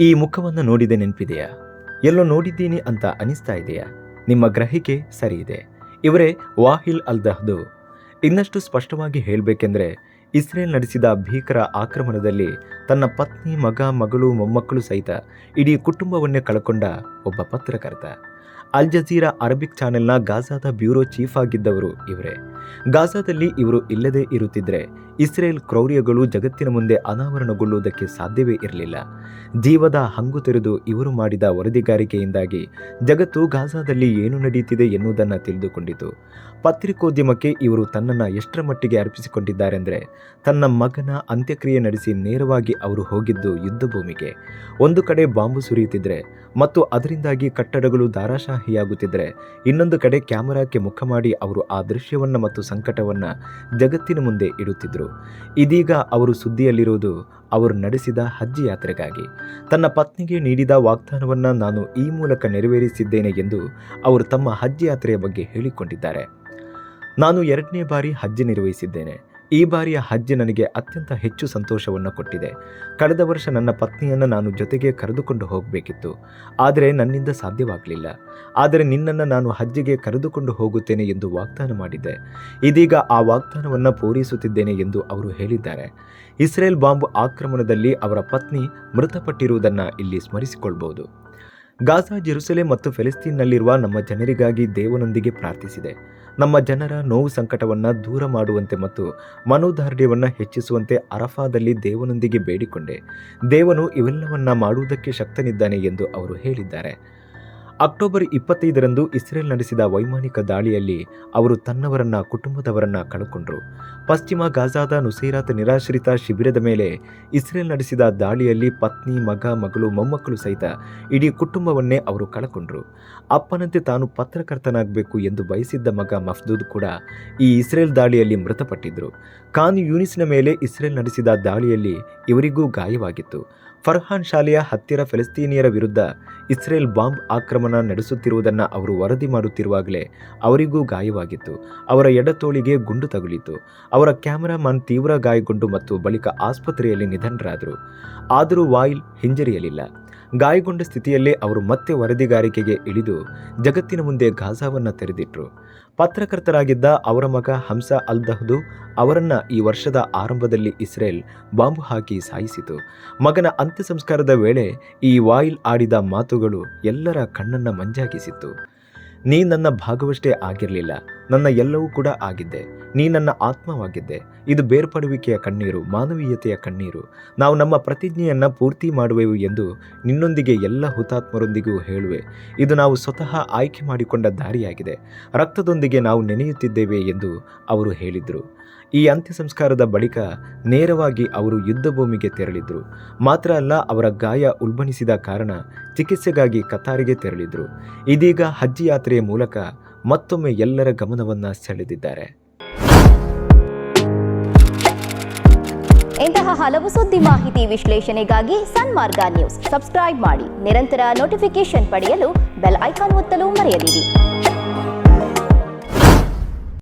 ಈ ಮುಖವನ್ನು ನೋಡಿದೆ ನೆನಪಿದೆಯಾ? ಎಲ್ಲೋ ನೋಡಿದ್ದೀನಿ ಅಂತ ಅನಿಸ್ತಾ ಇದೆಯಾ? ನಿಮ್ಮ ಗ್ರಹಿಕೆ ಸರಿ ಇದೆ. ಇವರೇ ವಾಹಿಲ್ ಅಲ್ ದಹ್ದು ಇನ್ನಷ್ಟು ಸ್ಪಷ್ಟವಾಗಿ ಹೇಳಬೇಕೆಂದರೆ, ಇಸ್ರೇಲ್ ನಡೆಸಿದ ಭೀಕರ ಆಕ್ರಮಣದಲ್ಲಿ ತನ್ನ ಪತ್ನಿ, ಮಗ, ಮಗಳು, ಮೊಮ್ಮಕ್ಕಳು ಸಹಿತ ಇಡೀ ಕುಟುಂಬವನ್ನೇ ಕಳಕೊಂಡ ಒಬ್ಬ ಪತ್ರಕರ್ತ. ಅಲ್ ಜಜೀರಾ ಅರಬಿಕ್ ಚಾನೆಲ್ನ ಗಾಜಾದ ಬ್ಯೂರೋ ಚೀಫ್ ಆಗಿದ್ದವರು ಇವರೇ. ಗಾಜಾದಲ್ಲಿ ಇವರು ಇಲ್ಲದೇ ಇರುತ್ತಿದ್ರೆ ಇಸ್ರೇಲ್ ಕ್ರೌರ್ಯಗಳು ಜಗತ್ತಿನ ಮುಂದೆ ಅನಾವರಣಗೊಳ್ಳುವುದಕ್ಕೆ ಸಾಧ್ಯವೇ ಇರಲಿಲ್ಲ. ಜೀವದ ಹಂಗು ತೆರೆದು ಇವರು ಮಾಡಿದ ವರದಿಗಾರಿಕೆಯಿಂದಾಗಿ ಜಗತ್ತು ಗಾಜಾದಲ್ಲಿ ಏನು ನಡೆಯುತ್ತಿದೆ ಎನ್ನುವುದನ್ನು ತಿಳಿದುಕೊಂಡಿತು. ಪತ್ರಿಕೋದ್ಯಮಕ್ಕೆ ಇವರು ತನ್ನನ್ನು ಎಷ್ಟರ ಮಟ್ಟಿಗೆ ಅರ್ಪಿಸಿಕೊಂಡಿದ್ದಾರೆಂದರೆ ತನ್ನ ಮಗನ ಅಂತ್ಯಕ್ರಿಯೆ ನಡೆಸಿ ನೇರವಾಗಿ ಅವರು ಹೋಗಿದ್ದು ಯುದ್ಧ ಭೂಮಿಗೆ ಒಂದು ಕಡೆ ಬಾಂಬು ಸುರಿಯುತ್ತಿದ್ದರೆ ಮತ್ತು ಅದರಿಂದಾಗಿ ಕಟ್ಟಡಗಳು ದಾರಾಶಾಹಿಯಾಗುತ್ತಿದ್ರೆ ಇನ್ನೊಂದು ಕಡೆ ಕ್ಯಾಮರಾಕ್ಕೆ ಮುಖ ಮಾಡಿ ಅವರು ಆ ದೃಶ್ಯವನ್ನು ಮತ್ತು ಸಂಕಟವನ್ನು ಜಗತ್ತಿನ ಮುಂದೆ ಇಡುತ್ತಿದ್ದರು ಇದೀಗ ಅವರು ಸುದ್ದಿಯಲ್ಲಿರುವುದು ಅವರು ನಡೆಸಿದ ಹಜ್ ಯಾತ್ರೆಗಾಗಿ. ತನ್ನ ಪತ್ನಿಗೆ ನೀಡಿದ ವಾಗ್ದಾನವನ್ನು ನಾನು ಈ ಮೂಲಕ ನೆರವೇರಿಸಿದ್ದೇನೆ ಎಂದು ಅವರು ತಮ್ಮ ಹಜ್ ಯಾತ್ರೆಯ ಬಗ್ಗೆ ಹೇಳಿಕೊಂಡಿದ್ದಾರೆ. ನಾನು ಎರಡನೇ ಬಾರಿ ಹಜ್ ನಿರ್ವಹಿಸಿದ್ದೇನೆ. ಈ ಬಾರಿಯ ಹಜ್ಜಿ ನನಗೆ ಅತ್ಯಂತ ಹೆಚ್ಚು ಸಂತೋಷವನ್ನು ಕೊಟ್ಟಿದೆ. ಕಳೆದ ವರ್ಷ ನನ್ನ ಪತ್ನಿಯನ್ನು ನಾನು ಜೊತೆಗೆ ಕರೆದುಕೊಂಡು ಹೋಗಬೇಕಿತ್ತು. ಆದರೆ ನನ್ನಿಂದ ಸಾಧ್ಯವಾಗಲಿಲ್ಲ. ಆದರೆ ನಿನ್ನನ್ನು ನಾನು ಹಜ್ಜಿಗೆ ಕರೆದುಕೊಂಡು ಹೋಗುತ್ತೇನೆ ಎಂದು ವಾಗ್ದಾನ ಮಾಡಿದ್ದೆ ಇದೀಗ ಆ ವಾಗ್ದಾನವನ್ನು ಪೂರೈಸುತ್ತಿದ್ದೇನೆ ಎಂದು ಅವರು ಹೇಳಿದ್ದಾರೆ. ಇಸ್ರೇಲ್ ಬಾಂಬ್ ಆಕ್ರಮಣದಲ್ಲಿ ಅವರ ಪತ್ನಿ ಮೃತಪಟ್ಟಿರುವುದನ್ನು ಇಲ್ಲಿ ಸ್ಮರಿಸಿಕೊಳ್ಬಹುದು. ಗಾಜಾ ಜೆರುಸೆಲೆ ಮತ್ತು ಫೆಲಿಸ್ತೀನ್ನಲ್ಲಿರುವ ನಮ್ಮ ಜನರಿಗಾಗಿ ದೇವನೊಂದಿಗೆ ಪ್ರಾರ್ಥಿಸಿದೆ. ನಮ್ಮ ಜನರ ನೋವು ಸಂಕಟವನ್ನು ದೂರ ಮಾಡುವಂತೆ ಮತ್ತು ಮನೋದಾರ್ಢ್ಯವನ್ನು ಹೆಚ್ಚಿಸುವಂತೆ ಅರಫಾದಲ್ಲಿ ದೇವನೊಂದಿಗೆ ಬೇಡಿಕೊಂಡೆ. ದೇವನು ಇವೆಲ್ಲವನ್ನ ಮಾಡುವುದಕ್ಕೆ ಶಕ್ತನಿದ್ದಾನೆ ಎಂದು ಅವರು ಹೇಳಿದ್ದಾರೆ. ಅಕ್ಟೋಬರ್ ಇಪ್ಪತ್ತೈದರಂದು ಇಸ್ರೇಲ್ ನಡೆಸಿದ ವೈಮಾನಿಕ ದಾಳಿಯಲ್ಲಿ ಅವರು ತನ್ನವರನ್ನ, ಕುಟುಂಬದವರನ್ನ ಕಳಕೊಂಡ್ರು. ಪಶ್ಚಿಮ ಗಾಜಾದ ನುಸೈರಾತ್ ನಿರಾಶ್ರಿತ ಶಿಬಿರದ ಮೇಲೆ ಇಸ್ರೇಲ್ ನಡೆಸಿದ ದಾಳಿಯಲ್ಲಿ ಪತ್ನಿ, ಮಗ, ಮಗಳು, ಮೊಮ್ಮಕ್ಕಳು ಸಹಿತ ಇಡೀ ಕುಟುಂಬವನ್ನೇ ಅವರು ಕಳಕೊಂಡ್ರು. ಅಪ್ಪನಂತೆ ತಾನು ಪತ್ರಕರ್ತನಾಗಬೇಕು ಎಂದು ಬಯಸಿದ್ದ ಮಗ ಮಫ್ದೂದ್ ಕೂಡ ಈ ಇಸ್ರೇಲ್ ದಾಳಿಯಲ್ಲಿ ಮೃತಪಟ್ಟಿದ್ರು. ಖಾನ್ ಯೂನಿಸ್ನ ಮೇಲೆ ಇಸ್ರೇಲ್ ನಡೆಸಿದ ದಾಳಿಯಲ್ಲಿ ಇವರಿಗೂ ಗಾಯವಾಗಿತ್ತು. ಫರ್ಹಾನ್ ಶಾಲೆಯ ಹತ್ತಿರ ಫೆಲಿಸ್ತೀನಿಯರ ವಿರುದ್ಧ ಇಸ್ರೇಲ್ ಬಾಂಬ್ ಆಕ್ರಮಣ ನಡೆಸುತ್ತಿರುವುದನ್ನು ಅವರು ವರದಿ ಮಾಡುತ್ತಿರುವಾಗಲೇ ಅವರಿಗೂ ಗಾಯವಾಗಿತ್ತು. ಅವರ ಎಡತೋಳಿಗೆ ಗುಂಡು ತಗುಲಿತು. ಅವರ ಕ್ಯಾಮರಾಮನ್ ತೀವ್ರ ಗಾಯಗೊಂಡು ಮತ್ತು ಬಳಿಕ ಆಸ್ಪತ್ರೆಯಲ್ಲಿ ನಿಧನರಾದರು. ಆದರೂ ವಾಯಿಲ್ ಹಿಂಜರಿಯಲಿಲ್ಲ. ಗಾಯಗೊಂಡ ಸ್ಥಿತಿಯಲ್ಲೇ ಅವರು ಮತ್ತೆ ವರದಿಗಾರಿಕೆಗೆ ಇಳಿದು ಜಗತ್ತಿನ ಮುಂದೆ ಗಾಜಾವನ್ನು ತೆರೆದಿಟ್ಟರು ಪತ್ರಕರ್ತರಾಗಿದ್ದ ಅವರ ಮಗ ಹಂಸ ಅಲ್ ದಹ್ದು ಅವರನ್ನು ಈ ವರ್ಷದ ಆರಂಭದಲ್ಲಿ ಇಸ್ರೇಲ್ ಬಾಂಬು ಹಾಕಿ ಸಾಯಿಸಿತು. ಮಗನ ಅಂತ್ಯ ಸಂಸ್ಕಾರದ ವೇಳೆ ಈ ವಾಯಿಲ್ ಆಡಿದ ಮಾತುಗಳು ಎಲ್ಲರ ಕಣ್ಣನ್ನು ಮಂಜಾಗಿಸಿತ್ತು. ನೀ ನನ್ನ ಭಾಗವಷ್ಟೇ ಆಗಿರಲಿಲ್ಲ. ನನ್ನ ಎಲ್ಲವೂ ಕೂಡ ಆಗಿದ್ದೆ. ನೀ ನನ್ನ ಆತ್ಮವಾಗಿದ್ದೆ. ಇದು ಬೇರ್ಪಡುವಿಕೆಯ ಕಣ್ಣೀರು, ಮಾನವೀಯತೆಯ ಕಣ್ಣೀರು. ನಾವು ನಮ್ಮ ಪ್ರತಿಜ್ಞೆಯನ್ನು ಪೂರ್ತಿ ಮಾಡುವೆವು ಎಂದು ನಿನ್ನೊಂದಿಗೆ ಎಲ್ಲ ಹುತಾತ್ಮರೊಂದಿಗೂ ಹೇಳುವೆ. ಇದು ನಾವು ಸ್ವತಃ ಆಯ್ಕೆ ಮಾಡಿಕೊಂಡ ದಾರಿಯಾಗಿದೆ. ರಕ್ತದೊಂದಿಗೆ ನಾವು ನೆನೆಯುತ್ತಿದ್ದೇವೆ ಎಂದು ಅವರು ಹೇಳಿದರು. ಈ ಅಂತ್ಯ ಸಂಸ್ಕಾರದ ಬಳಿಕ ನೇರವಾಗಿ ಅವರು ಯುದ್ಧ ಭೂಮಿಗೆ ತೆರಳಿದ್ರು. ಮಾತ್ರ ಅಲ್ಲ, ಅವರ ಗಾಯ ಉಲ್ಬಣಿಸಿದ ಕಾರಣ ಚಿಕಿತ್ಸೆಗಾಗಿ ಕತಾರಿಗೆ ತೆರಳಿದ್ರು. ಇದೀಗ ಹಜ್ಜಿ ಯಾತ್ರೆಯ ಮೂಲಕ ಮತ್ತೊಮ್ಮೆ ಎಲ್ಲರ ಗಮನವನ್ನ ಸೆಳೆದಿದ್ದಾರೆ. ಇಂತಹ ಹಲವು ಸುದ್ದಿ ಮಾಹಿತಿ ವಿಶ್ಲೇಷಣೆಗಾಗಿ ಸನ್ಮಾರ್ಗ ನ್ಯೂಸ್. ಸಬ್ಸ್ಕ್ರೈಬ್ ಮಾಡಿ, ನಿರಂತರ ನೋಟಿಫಿಕೇಶನ್ ಪಡೆಯಲು ಬೆಲ್ ಐಕಾನ್ ಒತ್ತಲು ಮರೆಯದಿರಿ.